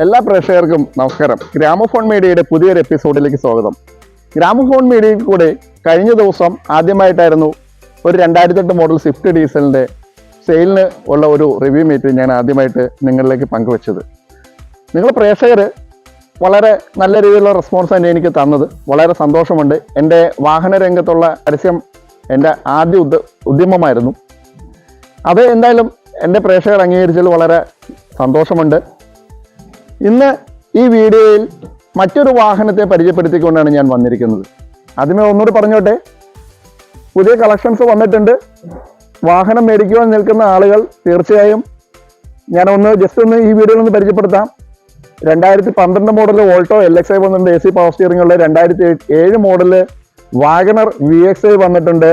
എല്ലാ പ്രേക്ഷകർക്കും നമസ്കാരം. ഗ്രാമഫോൺ മീഡിയയുടെ പുതിയൊരു എപ്പിസോഡിലേക്ക് സ്വാഗതം. ഗ്രാമഫോൺ മീഡിയയിൽ കൂടെ കഴിഞ്ഞ ദിവസം ആദ്യമായിട്ടായിരുന്നു ഒരു രണ്ടായിരത്തെട്ട് മോഡൽ സ്വിഫ്റ്റ് ഡീസലിന്റെ സെയിലിന് ഉള്ള ഒരു റിവ്യൂ മീറ്റ് ഞാൻ ആദ്യമായിട്ട് നിങ്ങളിലേക്ക് പങ്കുവച്ചത്. നിങ്ങൾ പ്രേക്ഷകർ വളരെ നല്ല രീതിയിലുള്ള റെസ്പോൺസ് തന്നെ എനിക്ക് തന്നത്. വളരെ സന്തോഷമുണ്ട്. എന്റെ വാഹന രംഗത്തുള്ള പരസ്യം എന്റെ ആദ്യ ഉദ് ഉദ്യമമായിരുന്നു. അത് എന്തായാലും എന്റെ പ്രേക്ഷകർ അംഗീകരിച്ചതിൽ വളരെ സന്തോഷമുണ്ട്. ഇന്ന് ഈ വീഡിയോയിൽ മറ്റൊരു വാഹനത്തെ പരിചയപ്പെടുത്തിക്കൊണ്ടാണ് ഞാൻ വന്നിരിക്കുന്നത്. ആദ്യമേ ഒന്നുകൂടി പറഞ്ഞോട്ടെ? പുതിയ കളക്ഷൻസ് വന്നിട്ടുണ്ട്. വാഹനം മേടിക്കുവാൻ നിൽക്കുന്ന ആളുകൾ തീർച്ചയായും ഞാനൊന്ന് ജസ്റ്റ് ഒന്ന് ഈ വീഡിയോയിൽ ഒന്ന് പരിചയപ്പെടുത്താം. രണ്ടായിരത്തി പന്ത്രണ്ട് model Alto L X I വന്നിട്ടുണ്ട് എ സി പവർ സ്റ്റിയറിംഗ് ഉള്ള. രണ്ടായിരത്തി ഏഴ് model WagonR V X I വന്നിട്ടുണ്ട്.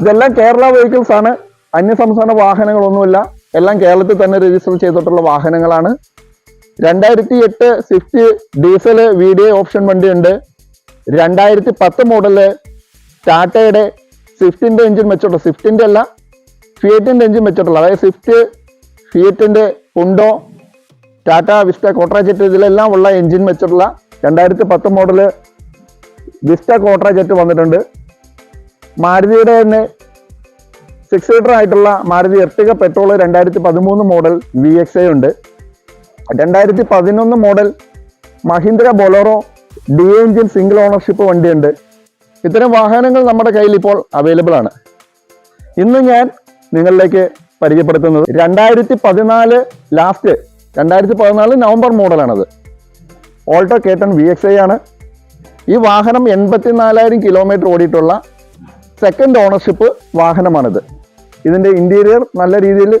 ഇതെല്ലാം കേരള വെഹിക്കിൾസ് ആണ്. അന്യസംസ്ഥാന വാഹനങ്ങളൊന്നുമില്ല. എല്ലാം കേരളത്തിൽ തന്നെ രജിസ്റ്റർ ചെയ്തിട്ടുള്ള വാഹനങ്ങളാണ്. രണ്ടായിരത്തി എട്ട് Swift diesel V D option വണ്ടിയുണ്ട്. രണ്ടായിരത്തി പത്ത് മോഡൽ ടാറ്റയുടെ സ്വിഫ്റ്റിന്റെ എഞ്ചിൻ വെച്ചിട്ടുള്ള സ്വിഫ്റ്റിന്റെ അല്ല ഫിയറ്റിന്റെ എഞ്ചിൻ വെച്ചിട്ടുള്ള അതായത് സ്വിഫ്റ്റ് ഫിയറ്റിന്റെ ഉണ്ടോ ടാറ്റ വിസ്റ്റ കോട്രാജെറ്റ് ഇതിലെല്ലാം ഉള്ള എഞ്ചിൻ വെച്ചിട്ടുള്ള രണ്ടായിരത്തി പത്ത് മോഡൽ വിസ്റ്റ കോട്രാജെറ്റ് വന്നിട്ടുണ്ട്. മാരുതിയുടെ തന്നെ സിക്സ് സീറ്റർ ആയിട്ടുള്ള മാരുതി എർട്ടിക പെട്രോൾ രണ്ടായിരത്തി പതിമൂന്ന് മോഡൽ വി എക്സ് ഐ ഉണ്ട്. രണ്ടായിരത്തി പതിനൊന്ന് model Mahindra Bolero D engine single ownership വണ്ടിയുണ്ട്. ഇത്തരം വാഹനങ്ങൾ നമ്മുടെ കയ്യിൽ ഇപ്പോൾ അവൈലബിൾ ആണ്. ഇന്ന് ഞാൻ നിങ്ങളിലേക്ക് പരിചയപ്പെടുത്തുന്നത് രണ്ടായിരത്തി പതിനാല് ലാസ്റ്റ് രണ്ടായിരത്തി പതിനാല് November മോഡലാണത് Alto K ten V X I ആണ്. ഈ വാഹനം എൺപത്തിനാലായിരം കിലോമീറ്റർ ഓടിയിട്ടുള്ള സെക്കൻഡ് ഓണർഷിപ്പ് വാഹനമാണിത്. ഇതിന്റെ ഇന്റീരിയർ നല്ല രീതിയിൽ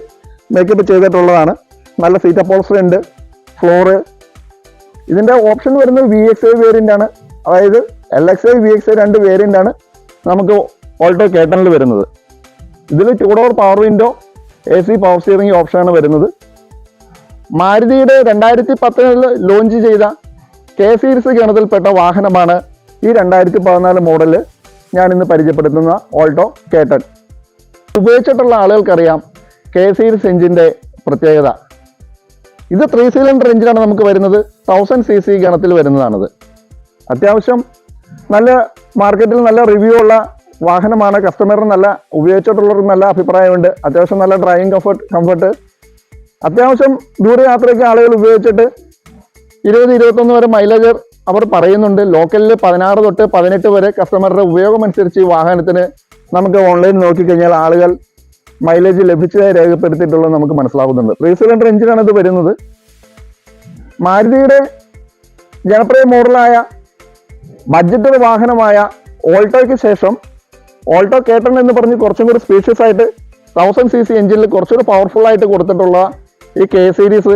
മേക്കപ്പ് ചെയ്തിട്ടുള്ളതാണ്. നല്ല സീറ്റ് അപ്പോൾസ്റ്റർ ഉണ്ട്. ഫ്ലോറ് ഇതിന്റെ ഓപ്ഷൻ വരുന്നത് വി എക്സ് ഐ വേരിയന്റ് ആണ്. അതായത് L X I V X I രണ്ട് വേരിയന്റ് ആണ് നമുക്ക് ഓൾട്ടോ കേട്ടണിൽ വരുന്നത്. ഇതിൽ two door power window A C power steering ഓപ്ഷനാണ് വരുന്നത്. മാരുതിയുടെ രണ്ടായിരത്തി പത്തിൽ ലോഞ്ച് ചെയ്ത കെ സീരീസ് ഗണത്തിൽപ്പെട്ട വാഹനമാണ് ഈ രണ്ടായിരത്തി പതിനാല് മോഡൽ ഞാൻ ഇന്ന് പരിചയപ്പെടുത്തുന്ന ഓൾട്ടോ കേട്ടൺ ഉപയോഗിച്ചിട്ടുള്ള ആളുകൾക്കറിയാം കെ സീരീസ് എഞ്ചിന്റെ പ്രത്യേകത. ഇത് ത്രീ സിലിണ്ടർ എഞ്ചിനാണ് നമുക്ക് വരുന്നത്. തൗസൻഡ് സി സി ഗണത്തിൽ വരുന്നതാണിത്. അത്യാവശ്യം നല്ല മാർക്കറ്റിൽ നല്ല റിവ്യൂ ഉള്ള വാഹനമാണ്. കസ്റ്റമറിന് നല്ല ഉപയോഗിച്ചിട്ടുള്ളവർക്ക് നല്ല അഭിപ്രായമുണ്ട്. അത്യാവശ്യം നല്ല ഡ്രൈവിംഗ് കംഫർട്ട് കംഫർട്ട് അത്യാവശ്യം ദൂരയാത്രയ്ക്ക് ആളുകൾ ഉപയോഗിച്ചിട്ട് ഇരുപത് ഇരുപത്തൊന്ന് വരെ മൈലേജ് അവർ പറയുന്നുണ്ട്. ലോക്കലിൽ പതിനാറ് തൊട്ട് പതിനെട്ട് വരെ കസ്റ്റമറുടെ ഉപയോഗം അനുസരിച്ച് ഈ വാഹനത്തിന് നമുക്ക് ഓൺലൈൻ നോക്കിക്കഴിഞ്ഞാൽ ആളുകൾ മൈലേജ് ലഭിച്ചതായി രേഖപ്പെടുത്തിയിട്ടുള്ളത് നമുക്ക് മനസ്സിലാവുന്നുണ്ട്. ത്രീ സിലിണ്ടർ എഞ്ചിനാണ് ഇത് വരുന്നത്. മാരുതിയുടെ ജനപ്രിയ മോഡലായ ബഡ്ജറ്റ് വാഹനമായ ഓൾട്ടോയ്ക്ക് ശേഷം ഓൾട്ടോ കേട്ടൺ എന്ന് പറഞ്ഞ് കുറച്ചും കൂടി സ്പീഷ്യസ് ആയിട്ട് തൗസൻഡ് സി സി എഞ്ചിനിൽ കുറച്ചുകൂടി പവർഫുൾ ആയിട്ട് കൊടുത്തിട്ടുള്ള ഈ കെ സീരീസ്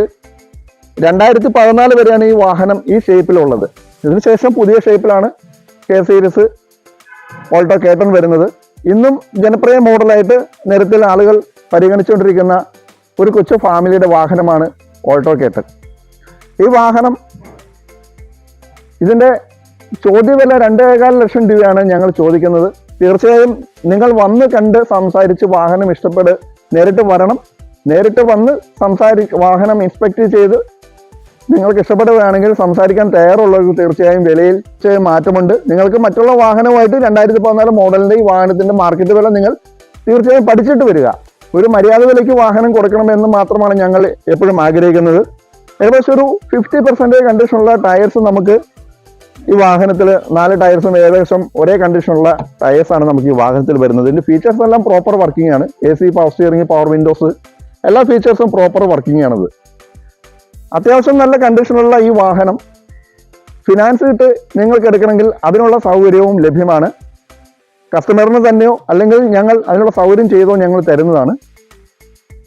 രണ്ടായിരത്തി പതിനാല് വരെയാണ് ഈ വാഹനം ഈ ഷേപ്പിലുള്ളത് ഇതിനുശേഷം പുതിയ ഷേപ്പിലാണ് കെ സീരീസ് ഓൾട്ടോ കേട്ടൺ വരുന്നത്. ഇന്നും ജനപ്രിയ മോഡലായിട്ട് നിരത്തിൽ ആളുകൾ പരിഗണിച്ചുകൊണ്ടിരിക്കുന്ന ഒരു കൊച്ചു ഫാമിലിയുടെ വാഹനമാണ് ഓൾട്ടോ കേട്ടൻ ഈ വാഹനം ഇതിന്റെ ചോദ്യവില രണ്ടേകാൽ ലക്ഷം രൂപയാണ് ഞങ്ങൾ ചോദിക്കുന്നത്. തീർച്ചയായും നിങ്ങൾ വന്ന് കണ്ട് സംസാരിച്ച് വാഹനം ഇഷ്ടപ്പെട് നേരിട്ട് വരണം. നേരിട്ട് വന്ന് സംസാരി വാഹനം ഇൻസ്പെക്ട് ചെയ്ത് നിങ്ങൾക്ക് ഇഷ്ടപ്പെടുകയാണെങ്കിൽ സംസാരിക്കാൻ തയ്യാറുള്ളവർക്ക് തീർച്ചയായും വിലയിൽ മാറ്റമുണ്ട്. നിങ്ങൾക്ക് മറ്റുള്ള വാഹനമായിട്ട് രണ്ടായിരത്തി പതിനാല് മോഡലിന്റെ ഈ വാഹനത്തിന്റെ മാർക്കറ്റ് വില നിങ്ങൾ തീർച്ചയായും പഠിച്ചിട്ട് വരിക. ഒരു മര്യാദ വിലയ്ക്ക് വാഹനം കൊടുക്കണമെന്ന് മാത്രമാണ് ഞങ്ങൾ എപ്പോഴും ആഗ്രഹിക്കുന്നത്. ഏകദേശം ഒരു ഫിഫ്റ്റി പെർസെന്റേജ് കണ്ടീഷനുള്ള ടയേഴ്സ് നമുക്ക് ഈ വാഹനത്തിൽ നാല് ടയർസും ഏകദേശം ഒരേ കണ്ടീഷനുള്ള ടയേഴ്സാണ് നമുക്ക് ഈ വാഹനത്തിൽ വരുന്നത്. ഇതിന്റെ ഫീച്ചേഴ്സ് എല്ലാം പ്രോപ്പർ വർക്കിംഗ് ആണ്. A C power steering power windows എല്ലാ ഫീച്ചേഴ്സും പ്രോപ്പർ വർക്കിംഗ് ആണത്. അത്യാവശ്യം നല്ല കണ്ടീഷനുള്ള ഈ വാഹനം ഫിനാൻസ് ഇട്ട് നിങ്ങൾക്ക് എടുക്കണമെങ്കിൽ അതിനുള്ള സൗകര്യവും ലഭ്യമാണ്. കസ്റ്റമറിന് തന്നെയോ അല്ലെങ്കിൽ ഞങ്ങൾ അതിനുള്ള സൗകര്യം ചെയ്തോ ഞങ്ങൾ തരുന്നതാണ്.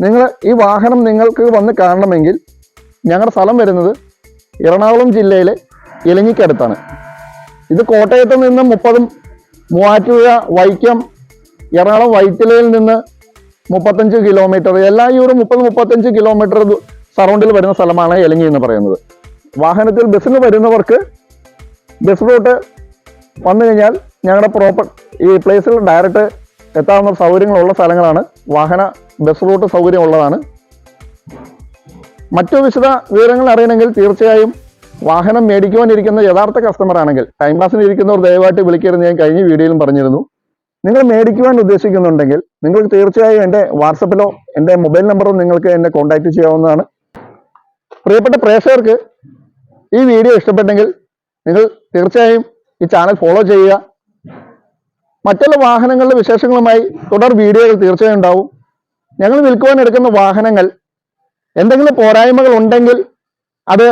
നിങ്ങൾ ഈ വാഹനം നിങ്ങൾക്ക് വന്ന് കാണണമെങ്കിൽ ഞങ്ങളുടെ സ്ഥലം വരുന്നത് എറണാകുളം ജില്ലയിലെ ഇലഞ്ഞിക്കടുത്താണ്. ഇത് കോട്ടയത്ത് നിന്ന് മുപ്പതും മൂവാറ്റുപുഴ വൈക്കം എറണാകുളം വൈറ്റിലയിൽ നിന്ന് മുപ്പത്തഞ്ച് കിലോമീറ്റർ എല്ലാ ഈ ഒരു മുപ്പത് മുപ്പത്തഞ്ച് കിലോമീറ്റർ സറൗണ്ടിൽ വരുന്ന സ്ഥലമാണ് എലഞ്ഞി എന്ന് പറയുന്നത്. വാഹനത്തിൽ ബസ്സിന് വരുന്നവർക്ക് ബസ് റൂട്ട് വന്നു കഴിഞ്ഞാൽ ഞങ്ങളുടെ പ്രോപ്പർ ഈ പ്ലേസിൽ ഡയറക്റ്റ് എത്താവുന്ന സൗകര്യങ്ങളുള്ള സ്ഥലങ്ങളാണ്. വാഹന ബസ് റൂട്ട് സൗകര്യമുള്ളതാണ്. മറ്റു വിശദ വിവരങ്ങൾ അറിയണമെങ്കിൽ തീർച്ചയായും വാഹനം മേടിക്കുവാനിരിക്കുന്ന യഥാർത്ഥ കസ്റ്റമർ ആണെങ്കിൽ ടൈം പാസിന് ഇരിക്കുന്നവർ ദയവായിട്ട് വിളിക്കരുത്. ഞാൻ കഴിഞ്ഞ വീഡിയോയിലും പറഞ്ഞിരുന്നു. നിങ്ങൾ മേടിക്കുവാൻ ഉദ്ദേശിക്കുന്നുണ്ടെങ്കിൽ നിങ്ങൾക്ക് തീർച്ചയായും എന്റെ വാട്സപ്പിലോ എന്റെ മൊബൈൽ നമ്പറോ നിങ്ങൾക്ക് എന്നെ കോൺടാക്ട് ചെയ്യാവുന്നതാണ്. പ്രിയപ്പെട്ട പ്രേക്ഷകർക്ക് ഈ വീഡിയോ ഇഷ്ടപ്പെട്ടെങ്കിൽ നിങ്ങൾ തീർച്ചയായും ഈ ചാനൽ ഫോളോ ചെയ്യുക. മറ്റുള്ള വാഹനങ്ങളുടെ വിശേഷങ്ങളുമായി തുടർ വീഡിയോകൾ തീർച്ചയായും ഉണ്ടാവും. ഞങ്ങൾ വിൽക്കുവാൻ എടുക്കുന്ന വാഹനങ്ങൾ എന്തെങ്കിലും പോരായ്മകൾ ഉണ്ടെങ്കിൽ അത്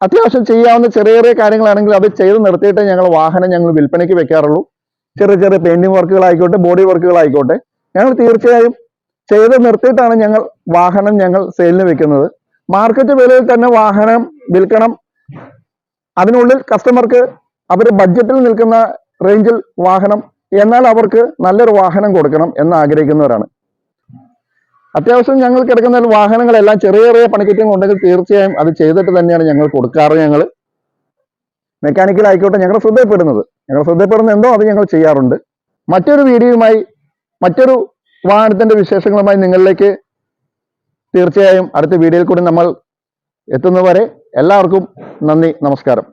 അത്യാവശ്യം ചെയ്യാവുന്ന ചെറിയ ചെറിയ കാര്യങ്ങളാണെങ്കിൽ അത് ചെയ്ത് നിർത്തിയിട്ടേ ഞങ്ങൾ വാഹനം ഞങ്ങൾ വിൽപ്പനയ്ക്ക് വെക്കാറുള്ളൂ. ചെറിയ ചെറിയ പെയിന്റിംഗ് വർക്കുകളായിക്കോട്ടെ ബോഡി വർക്കുകളായിക്കോട്ടെ ഞങ്ങൾ തീർച്ചയായും ചെയ്ത് നിർത്തിയിട്ടാണ് ഞങ്ങൾ വാഹനം ഞങ്ങൾ സെയിലിന് വെക്കുന്നത് മാർക്കറ്റ് വിലയിൽ തന്നെ വാഹനം വിൽക്കണം. അതിനുള്ളിൽ കസ്റ്റമർക്ക് അവർ ബഡ്ജറ്റിൽ നിൽക്കുന്ന റേഞ്ചിൽ വാഹനം എന്നാൽ അവർക്ക് നല്ലൊരു വാഹനം കൊടുക്കണം എന്ന് ആഗ്രഹിക്കുന്നവരാണ്. അത്യാവശ്യം ഞങ്ങൾക്ക് എടുക്കുന്ന വാഹനങ്ങളെല്ലാം ചെറിയ ചെറിയ പണിക്കറ്റും ഉണ്ടെങ്കിൽ തീർച്ചയായും അത് ചെയ്തിട്ട് തന്നെയാണ് ഞങ്ങൾ കൊടുക്കാറ് ഞങ്ങൾ മെക്കാനിക്കൽ ഞങ്ങൾ ശ്രദ്ധപ്പെടുന്നത് ഞങ്ങൾ ശ്രദ്ധപ്പെടുന്ന എന്തോ അത് ഞങ്ങൾ ചെയ്യാറുണ്ട്. മറ്റൊരു വീഡിയോയുമായി മറ്റൊരു വാഹനത്തിന്റെ വിശേഷങ്ങളുമായി നിങ്ങളിലേക്ക് തീർച്ചയായും അടുത്ത വീഡിയോയിൽ കൂടി നമ്മൾ എത്തുന്നവരെ എല്ലാവർക്കും നന്ദി നമസ്കാരം.